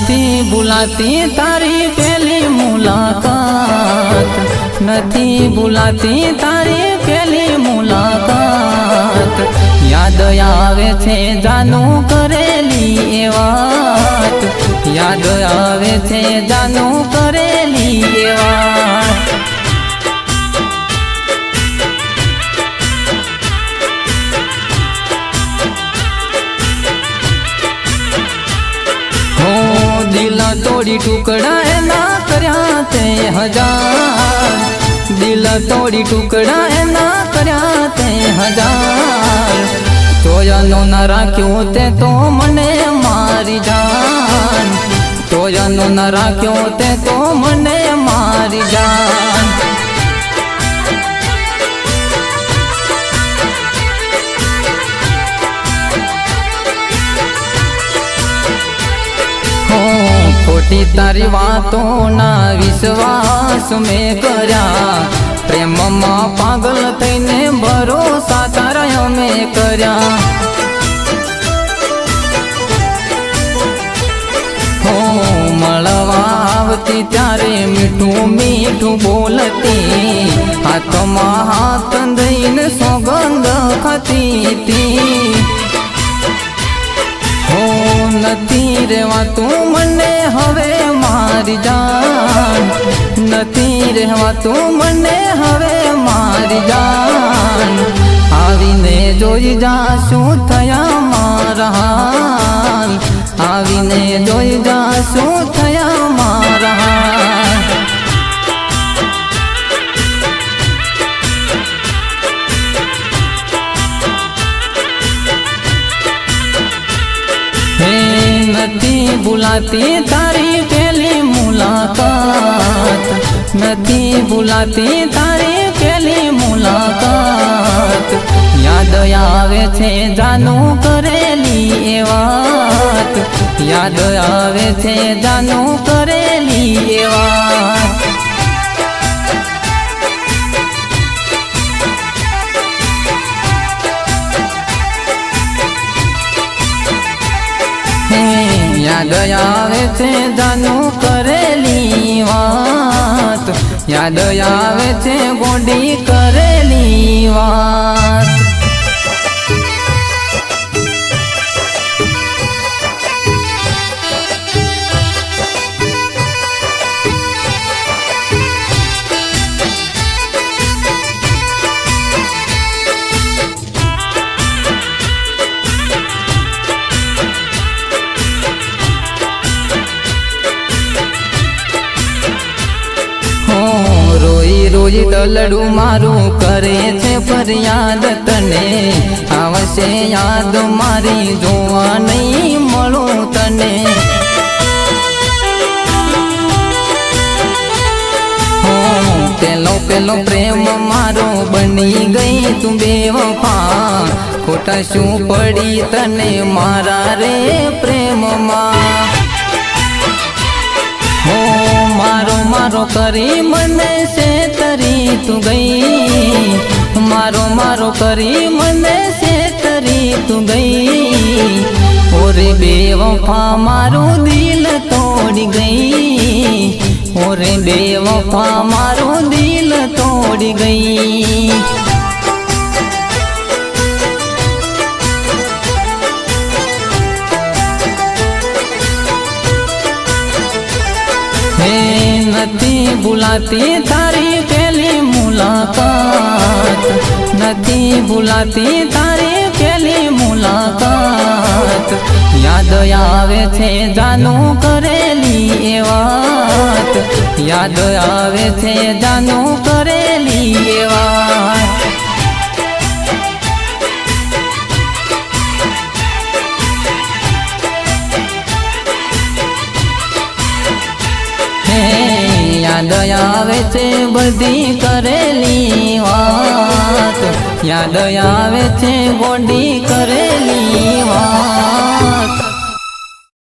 નથી ભૂલાતી તારી પેલી મુલાકાત નથી ભૂલાતી તારી પેલી મુલાકાત યાદ આવે છે જાનું કરેલી એ વાત યાદ આવે છે જાનું દિલ તોડી ટુકડા એના કર્યા તે હજાર. દિલ તોડી ટુકડા એના કર્યા તે હજાર. તોયનો ન રાખ્યો તે તો મને મારી જાન. તોયનો ન રાખ્યો તે તો મને મારી જાન. ખોટી તારી વાતો ના વિશ્વાસ મેં કર્યા. પ્રેમમાં પાગલ થઈને ભરોસા તારા મેં કર્યા. મળવા આવતી ત્યારે મીઠું મીઠું બોલતી. હાથમાં હાથ દઈને સોગંધ ખાતી હતી. નથી રહેવાતું મને હવે મારી જાન. નથી રહેવા તું મને હવે મારી જાન. આવીને જોઈ જા શું થયા મારા આવીને જોઈ જા શું થયા મારા હે નથી ભૂલાતી તારી પેલી મુલાકાત નથી ભૂલાતી તારી પેલી મુલાકાત યાદ આવે છે જાનું કરેલી એ વાત યાદ આવે છે જાનું કરેલી એ વાત યાદ આવે છે જાનું કરેલી વાત. યાદ આવે છે ગોડી કરેલી વાત. રોઈ તો દલડું મારું કરે છે ફરિયાદ તને. આવશે યાદ મારી જોવા નહીં મળું તને. પેલો પેલો પ્રેમ મારો બની ગઈ તું બેવફા. ખોટા શું પડી તને મારા રે પ્રેમમાં? મારો મારો કરી મને તરી તું ગઈ મારો મારો કરી મને તરી તું ગઈ ઓરે બેવફા મારું દિલ તોડી ગઈ ઓરે બેવફા મારું દિલ તોડી ગઈ હે નથી ભૂલાતી તારી પેલી મુલાકાત. નથી ભૂલાતી તારી પેલી મુલાકાત. યાદ આવે છે જાનું કરેલી એ વાત. યાદ આવે છે જાનું કરેલી એ વાત. યાદ આવે છે બધી કરેલી વાત. યાદ આવે છે ગોડી કરેલી વાત.